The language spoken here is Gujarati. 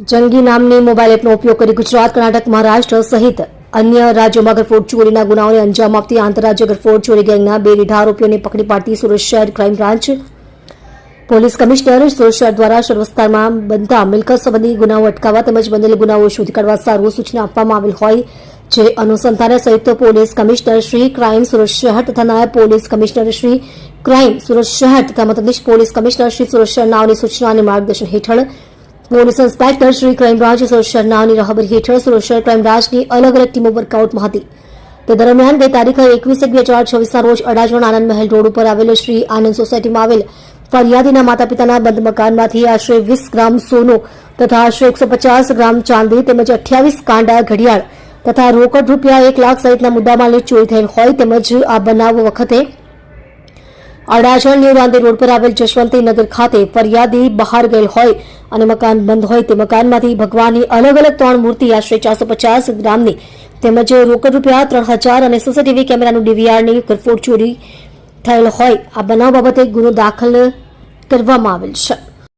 જંગી નામની મોબાઈલ એપનો ઉપયોગ કરી ગુજરાત, કર્ણાટક, મહારાષ્ટ્ર સહિત અન્ય રાજ્યોમાં ગરફોડ ચોરીના ગુનાઓને અંજામ આપતી આંતરરાજ્ય ગરફોડ ચોરી ગેંગના બે રીઢા આરોપીઓને પકડી પાડતી સુરત શહેર crime branch. Police commissioner Surat શહેર દ્વારા શહેર વિસ્તારમાં બનતા મિલકત સંબંધી ગુનાઓ અટકાવવા તેમજ બનેલ ગુનાઓ શોધી કાઢવા સારું સૂચના આપવામાં આવેલ હોય જે અનુસંધાને સંયુક્ત police commissioner Shri crime Surat શહેર તથા નાયબ police commissioner Shri crime Surat શહેર તથા મધ્યપ્રદેશ પોલીસ કમિશનર શ્રી સુરત શહેર નાઓની સૂચના અને માર્ગદર્શન હેઠળ police inspector Shri crime branch branch Surat શહેર હેઠળ સુરક્ષા ક્રાઇમબ્રાન્ચની અલગ અલગ ટીમો વર્કઆઉટમાં હતી. તે દરમિયાન ગઈ તારીખ એકવીસ એક બે હજાર છવ્વીસના રોજ અડાજણ આનંદ મહેલ રોડ ઉપર આવેલ શ્રી આનંદ સોસાયટીમાં આવેલ ફરિયાદીના માતા પિતાના બંધ મકાનમાંથી આશરે વીસ ગ્રામ સોનું તથા આશરે એકસો પચાસ ગ્રામ ચાંદી તેમજ અઠ્યાવીસ કાંડા ઘડિયાળ તથા રોકડ રૂપિયા એક લાખ સહિતના મુદ્દામાલની ચોરી થયેલ હોય તેમજ આ બનાવ વખતે અડાજણ ન્યૂ ગાંધી રોડ પર આવેલ જશવંતી નગર ખાતે ફરિયાદી બહાર ગયેલ હોય અને મકાન બંધ હોય તે મકાનમાંથી ભગવાનની અલગ અલગ ત્રણ મૂર્તિ, આશરે ચારસો પચાસ ગ્રામની તેમજ રોકડ રૂપિયા ત્રણ હજાર અને સીસીટીવી કેમેરાનું ડીવીઆરની કરફોડ ચોરી થયેલ હોય. આ બનાવ બાબતે ગુનો દાખલ કરવામાં આવેલ છે.